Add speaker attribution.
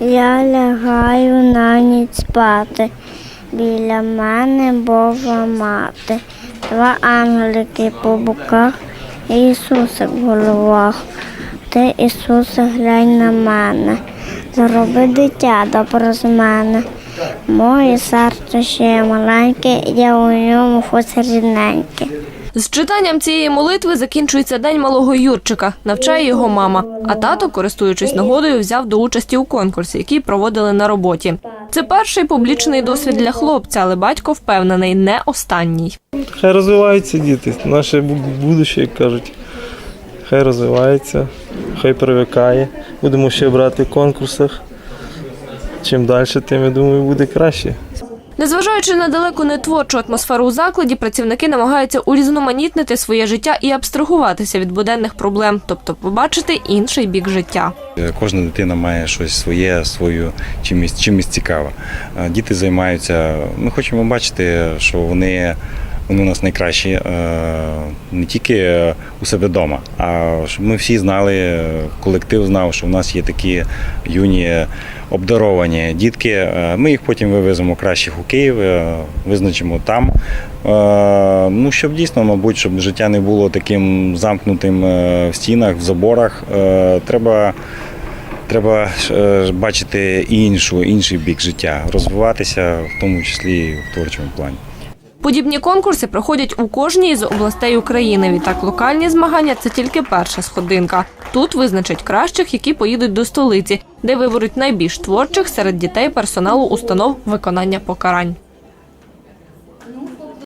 Speaker 1: Я лягаю на ніч спати. Біля мене Божа мати. Два ангелики по боках і Ісусик в головах. Ти, Ісусе, глянь на мене. Зроби дитя добре з мене. Моє серце ще маленьке, я у ньому хоч рідненьке.
Speaker 2: З читанням цієї молитви закінчується день малого Юрчика. Навчає його мама. А тато, користуючись нагодою, взяв до участі у конкурсі, який проводили на роботі. Це перший публічний досвід для хлопця, але батько впевнений, не останній.
Speaker 3: Хай розвиваються діти, наше бу- будуще, як кажуть. Хай розвивається, хай привикає. Будемо ще брати в конкурсах. Чим далі, тим я думаю, буде краще.
Speaker 2: Незважаючи на далеко не творчу атмосферу у закладі, працівники намагаються урізноманітнити своє життя і абстрагуватися від буденних проблем, тобто побачити інший бік життя.
Speaker 4: Кожна дитина має щось своє, свою чимось, чимось цікаве. Е, Діти займаються. Ми хочемо бачити, що вони, вони у нас найкращі е, не тільки у себе вдома, а щоб ми всі знали, колектив знав, що в нас є такі юні обдаровані дітки. Е, Ми їх потім вивеземо кращих у Київ, е, визначимо там. Е, Ну, щоб дійсно, мабуть, щоб життя не було таким замкнутим е, в стінах, в заборах. Е, Треба Треба е, бачити іншу, інший бік життя, розвиватися, в тому числі в творчому плані.
Speaker 2: Подібні конкурси проходять у кожній з областей України. Відтак локальні змагання це тільки перша сходинка. Тут визначать кращих, які поїдуть до столиці, де виберуть найбільш творчих серед дітей персоналу установ виконання покарань.